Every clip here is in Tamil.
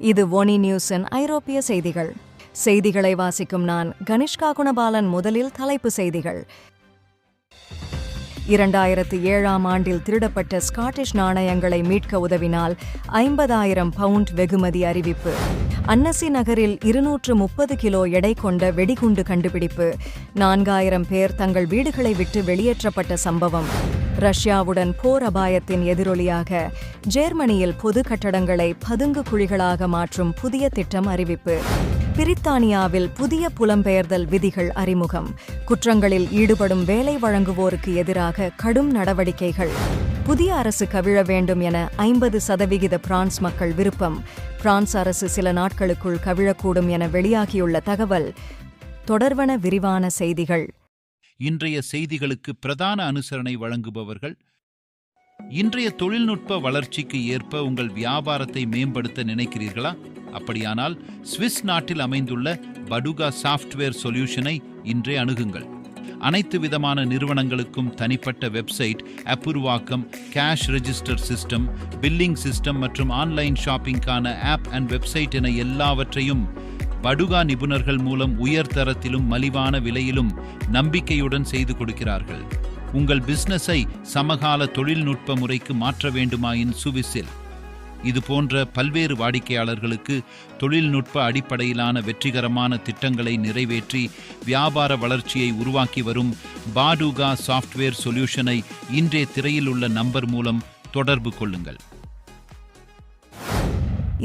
இது ஒனி நியூஸின் ஐரோப்பிய செய்திகள். செய்திகளை வாசிக்கும் நான் கனிஷ்கா குணபாலன் முதலில் தலைப்பு செய்திகள். இரண்டாயிரத்து ஏழாம் ஆண்டில் திருடப்பட்ட ஸ்காட்டிஷ் நாணயங்களை மீட்க உதவினால் ஐம்பதாயிரம் பவுண்ட் வெகுமதி அறிவிப்பு. அன்னசி நகரில் இருநூற்று முப்பது கிலோ எடை கொண்ட வெடிகுண்டு கண்டுபிடிப்பு. நான்காயிரம் பேர் தங்கள் வீடுகளை விட்டு வெளியேற்றப்பட்ட சம்பவம். ரஷ்யாவுடன் போர் அபாயத்தின் எதிரொலியாக ஜெர்மனியில் பொது கட்டடங்களை பதுங்கு குழிகளாக மாற்றும் புதிய திட்டம் அறிவிப்பு. பிரித்தானியாவில் புதிய புலம்பெயர்தல் விதிகள் அறிமுகம். குற்றங்களில் ஈடுபடும் வேலை வழங்குவோருக்கு எதிராக கடும் நடவடிக்கைகள். புதிய அரசு கவிழ வேண்டும் என ஐம்பது சதவிகித பிரான்ஸ் மக்கள் விருப்பம். பிரான்ஸ் அரசு சில நாட்களுக்குள் கவிழக்கூடும் என வெளியாகியுள்ள தகவல். தொடர்வன விரிவான செய்திகள். இன்றைய செய்திகளுக்கு பிரதான அனுசரணை வழங்குபவர்கள் இன்றைய தொழில்நுட்ப வளர்ச்சிக்கு ஏற்ப உங்கள் வியாபாரத்தை மேம்படுத்த நினைக்கிறீர்களா? அப்படியானால் சுவிஸ் நாட்டில் அமைந்துள்ள படுகா சாஃப்ட்வேர் சொல்யூஷனை இன்றே அணுகுங்கள். அனைத்து விதமான நிறுவனங்களுக்கும் தனிப்பட்ட website அப்புருவாக்கம் cash register system billing system மற்றும் ஆன்லைன் ஷாப்பிங்கான ஆப் அண்ட் வெப்சைட் என எல்லாவற்றையும் படுகா நிபுணர்கள் மூலம் உயர் தரத்திலும் மலிவான விலையிலும் நம்பிக்கையுடன் செய்து கொடுக்கிறார்கள். உங்கள் பிசினஸை சமகால தொழில்நுட்ப முறைக்கு மாற்ற வேண்டுமாயின் சுவிசில். இது போன்ற பல்வேறு வாடிக்கையாளர்களுக்கு தொழில்நுட்ப அடிப்படையிலான வெற்றிகரமான திட்டங்களை நிறைவேற்றி வியாபார வளர்ச்சியை உருவாக்கி வரும் பாடுகா சாஃப்ட்வேர் சொல்யூஷனை இன்றே திரையில் உள்ள நம்பர் மூலம் தொடர்பு கொள்ளுங்கள்.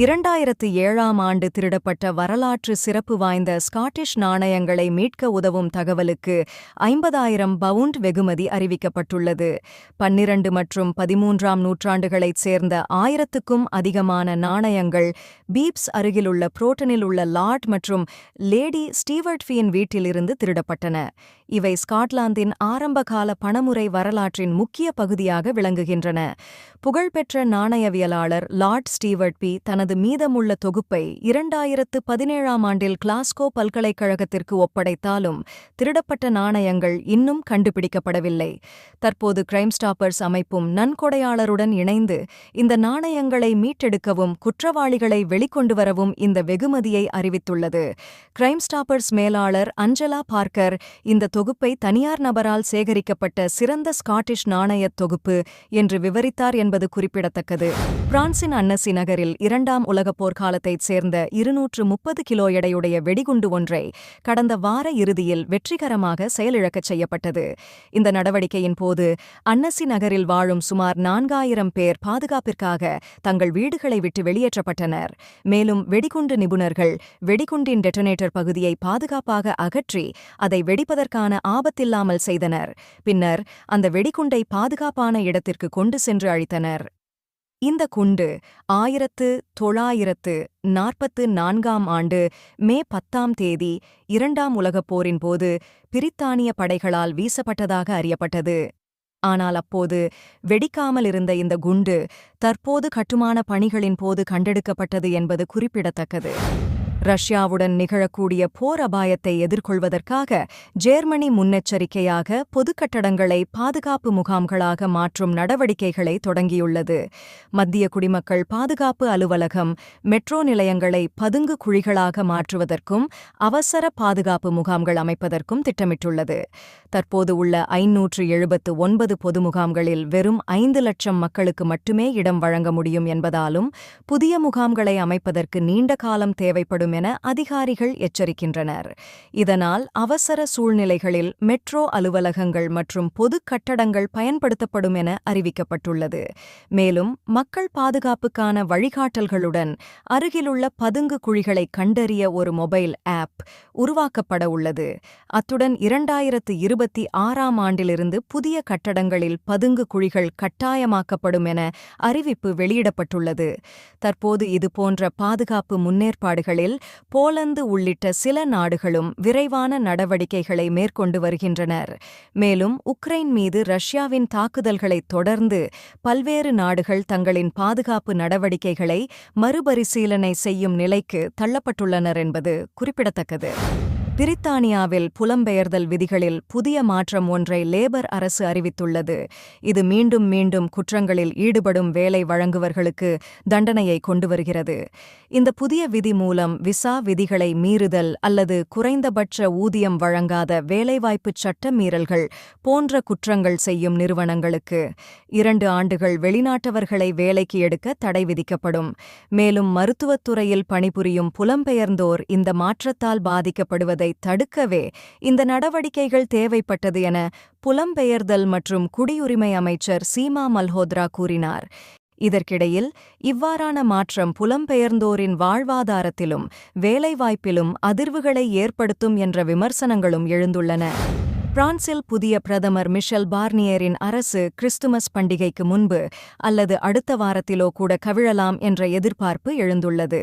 இரண்டாயிரத்து ஏழாம் ஆண்டு திருடப்பட்ட வரலாற்று சிறப்பு வாய்ந்த ஸ்காட்டிஷ் நாணயங்களை மீட்க உதவும் தகவலுக்கு ஐம்பதாயிரம் பவுண்ட் வெகுமதி அறிவிக்கப்பட்டுள்ளது. பன்னிரண்டு மற்றும் பதிமூன்றாம் நூற்றாண்டுகளைச் சேர்ந்த ஆயிரத்துக்கும் அதிகமான நாணயங்கள் பீப்ஸ் அருகிலுள்ள புரோட்டனில் உள்ள லார்ட் மற்றும் லேடி ஸ்டீவர்ட்ஃபியின் வீட்டிலிருந்து திருடப்பட்டன. இவை ஸ்காட்லாந்தின் ஆரம்பகால பணமுறை வரலாற்றின் முக்கிய பகுதியாக விளங்குகின்றன. புகழ்பெற்ற நாணயவியலாளர் லார்ட் ஸ்டீவர்ட் பி. தனது மீதமுள்ள தொகுப்பை இரண்டாயிரத்து பதினேழாம் ஆண்டில் கிளாஸ்கோ பல்கலைக்கழகத்திற்கு ஒப்படைத்தாலும் திருடப்பட்ட நாணயங்கள் இன்னும் கண்டுபிடிக்கப்படவில்லை. தற்போது கிரைம் ஸ்டாப்பர்ஸ் அமைப்பும் நன்கொடையாளருடன் இணைந்து இந்த நாணயங்களை மீட்டெடுக்கவும் குற்றவாளிகளை வெளிக்கொண்டு வரவும் இந்த வெகுமதியை அறிவித்துள்ளது. கிரைம் ஸ்டாப்பர்ஸ் மேலாளர் அஞ்சலா பார்க்கர் இந்த தொகுப்பை தனியார் நபரால் சேகரிக்கப்பட்ட சிறந்த ஸ்காட்டிஷ் நாணயத் தொகுப்பு என்று விவரித்தார் என்பது குறிப்பிடத்தக்கது. பிரான்சின் அன்னசி நகரில் இரண்டாம் உலகப் போர்க்காலத்தைச் சேர்ந்த இருநூற்று முப்பது கிலோ எடையுடைய வெடிகுண்டு ஒன்றை கடந்த வார இறுதியில் வெற்றிகரமாக செயலிழக்கச் செய்யப்பட்டது. இந்த நடவடிக்கையின் போது அன்னசி நகரில் வாழும் சுமார் நான்காயிரம் பேர் பாதுகாப்பிற்காக தங்கள் வீடுகளை விட்டு வெளியேற்றப்பட்டனர். மேலும் வெடிகுண்டு நிபுணர்கள் வெடிகுண்டின் டெட்டனேட்டர் பகுதியை பாதுகாப்பாக அகற்றி அதை வெடிப்பதற்கான ஆபத்தில்லாமல் செய்தனர். பின்னர் அந்த வெடிகுண்டை பாதுகாப்பான இடத்திற்கு கொண்டு சென்று அழித்தனர். இந்த குண்டு ஆயிரத்து தொள்ளாயிரத்து நாற்பத்து நான்காம் ஆண்டு மே பத்தாம் தேதி இரண்டாம் உலகப் போரின் போது பிரித்தானிய படைகளால் வீசப்பட்டதாக அறியப்பட்டது. ஆனால் அப்போது வெடிக்காமல் இருந்த இந்த குண்டு தற்போது கட்டுமான பணிகளின் போது கண்டெடுக்கப்பட்டது என்பது குறிப்பிடத்தக்கது. ரஷ்யாவுடன் நிகழக்கூடிய போர் அபாயத்தை எதிர்கொள்வதற்காக ஜேர்மனி முன்னெச்சரிக்கையாக பொதுக்கட்டடங்களை பாதுகாப்பு முகாம்களாக மாற்றும் நடவடிக்கைகளை தொடங்கியுள்ளது. மத்திய குடிமக்கள் பாதுகாப்பு அலுவலகம் மெட்ரோ நிலையங்களை பதுங்கு குழிகளாக மாற்றுவதற்கும் அவசர பாதுகாப்பு முகாம்கள் அமைப்பதற்கும் திட்டமிட்டுள்ளது. தற்போது உள்ள ஐநூற்று எழுபத்து ஒன்பது பொது முகாம்களில் வெறும் ஐந்து லட்சம் மக்களுக்கு மட்டுமே இடம் வழங்க முடியும் என்பதாலும் புதிய முகாம்களை அமைப்பதற்கு நீண்ட காலம் தேவைப்படும் என அதிகாரிகள் எச்சரிக்கின்றனர். இதனால் அவசர சூழ்நிலைகளில் மெட்ரோ அலுவலகங்கள் மற்றும் பொது கட்டடங்கள் பயன்படுத்தப்படும் என அறிவிக்கப்பட்டுள்ளது. மேலும் மக்கள் பாதுகாப்புக்கான வழிகாட்டல்களுடன் அருகிலுள்ள பதுங்கு குழிகளை கண்டறிய ஒரு மொபைல் ஆப் உருவாக்கப்பட உள்ளது. அத்துடன் இரண்டாயிரத்து இருபத்தி ஆறாம் ஆண்டிலிருந்து புதிய கட்டடங்களில் பதுங்கு குழிகள் கட்டாயமாக்கப்படும் என அறிவிப்பு வெளியிடப்பட்டுள்ளது. தற்போது இதுபோன்ற பாதுகாப்பு முன்னேற்பாடுகளில் போலந்து உள்ளிட்ட சில நாடுகளும் விரைவான நடவடிக்கைகளை மேற்கொண்டு வருகின்றனர். மேலும் உக்ரைன் மீது ரஷ்யாவின் தாக்குதல்களைத் தொடர்ந்து பல்வேறு நாடுகள் தங்களின் பாதுகாப்பு நடவடிக்கைகளை மறுபரிசீலனை செய்யும் நிலைக்கு தள்ளப்பட்டுள்ளனர் என்பது குறிப்பிடத்தக்கது. பிரித்தானியாவில் புலம்பெயர்தல் விதிகளில் புதிய மாற்றம் ஒன்றை லேபர் அரசு அறிவித்துள்ளது. இது மீண்டும் மீண்டும் குற்றங்களில் ஈடுபடும் வேலை வழங்குவர்களுக்கு தண்டனையை கொண்டு வருகிறது. இந்த புதிய விதி மூலம் விசா விதிகளை மீறுதல் அல்லது குறைந்தபட்ச ஊதியம் வழங்காத வேலைவாய்ப்புச் சட்ட மீறல்கள் போன்ற குற்றங்கள் செய்யும் நிறுவனங்களுக்கு இரண்டு ஆண்டுகள் வெளிநாட்டவர்களை வேலைக்கு எடுக்க தடை விதிக்கப்படும். மேலும் மருத்துவத் துறையில் பணிபுரியும் புலம்பெயர்ந்தோர் இந்த மாற்றத்தால் பாதிக்கப்படுவதை தடுக்கவே இந்த நடவடிக்கைகள் தேவைப்பட்டது என புலம்பெயர்தல் மற்றும் குடியுரிமை அமைச்சர் சீமா மல்ஹோத்ரா கூறினார். இதற்கிடையில் இவ்வாறான மாற்றம் புலம்பெயர்ந்தோரின் வாழ்வாதாரத்திலும் வேலைவாய்ப்பிலும் அதிர்வுகளை ஏற்படுத்தும் என்ற விமர்சனங்களும் எழுந்துள்ளன. பிரான்சில் புதிய பிரதமர் மிஷல் பார்னியரின் அரசு கிறிஸ்துமஸ் பண்டிகைக்கு முன்பு அல்லது அடுத்த வாரத்திலோ கூட கவிழலாம் என்ற எதிர்பார்ப்பு எழுந்துள்ளது.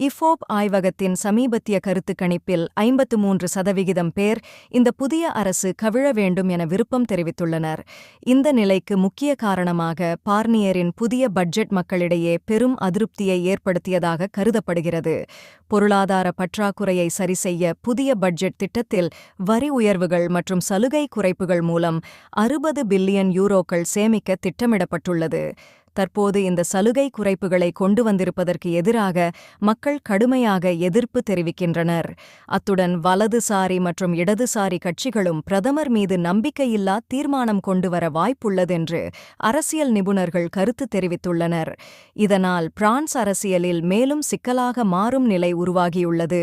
இஃபோப் ஆய்வகத்தின் சமீபத்திய கருத்து கணிப்பில் ஐம்பத்து மூன்று சதவிகிதம் பேர் இந்த புதிய அரசு கவிழ வேண்டும் என விருப்பம் தெரிவித்துள்ளனர். இந்த நிலைக்கு முக்கிய காரணமாக பார்னியரின் புதிய பட்ஜெட் மக்களிடையே பெரும் அதிருப்தியை ஏற்படுத்தியதாக கருதப்படுகிறது. பொருளாதார பற்றாக்குறையை சரிசெய்ய புதிய பட்ஜெட் திட்டத்தில் வரி உயர்வுகள் மற்றும் சலுகை குறைப்புகள் மூலம் அறுபது பில்லியன் யூரோக்கள் சேமிக்க திட்டமிடப்பட்டுள்ளது. தற்போது இந்த சலுகை குறைப்புகளை கொண்டு வந்திருப்பதற்கு எதிராக மக்கள் கடுமையாக எதிர்ப்பு தெரிவிக்கின்றனர். அத்துடன் வலதுசாரி மற்றும் இடதுசாரி கட்சிகளும் பிரதமர் மீது நம்பிக்கையில்லா தீர்மானம் கொண்டுவர வாய்ப்புள்ளதென்று அரசியல் நிபுணர்கள் கருத்து தெரிவித்துள்ளனர். இதனால் பிரான்ஸ் அரசியலில் மேலும் சிக்கலாக மாறும் நிலை உருவாகியுள்ளது.